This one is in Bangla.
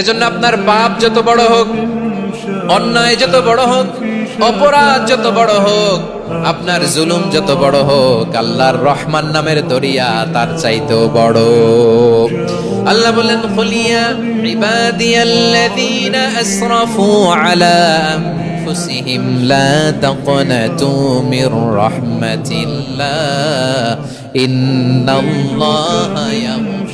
এজন্য আপনার পাপ যত বড় হোক, অন্যায় যত বড় হোক, অপরাধ যত বড় হোক, আপনার জুলুম যত বড় হোক, আল্লাহর রহমান নামের দরিয়া তার চাইতো বড়। আল্লাহ বলেন খুলিয়া ইবাদিয়াল্লাযীনা আসরাফু আলা আনফুসিহিম, লা তাকনাতু মির রাহমাতিল্লাহ, ইন্নাল্লাহা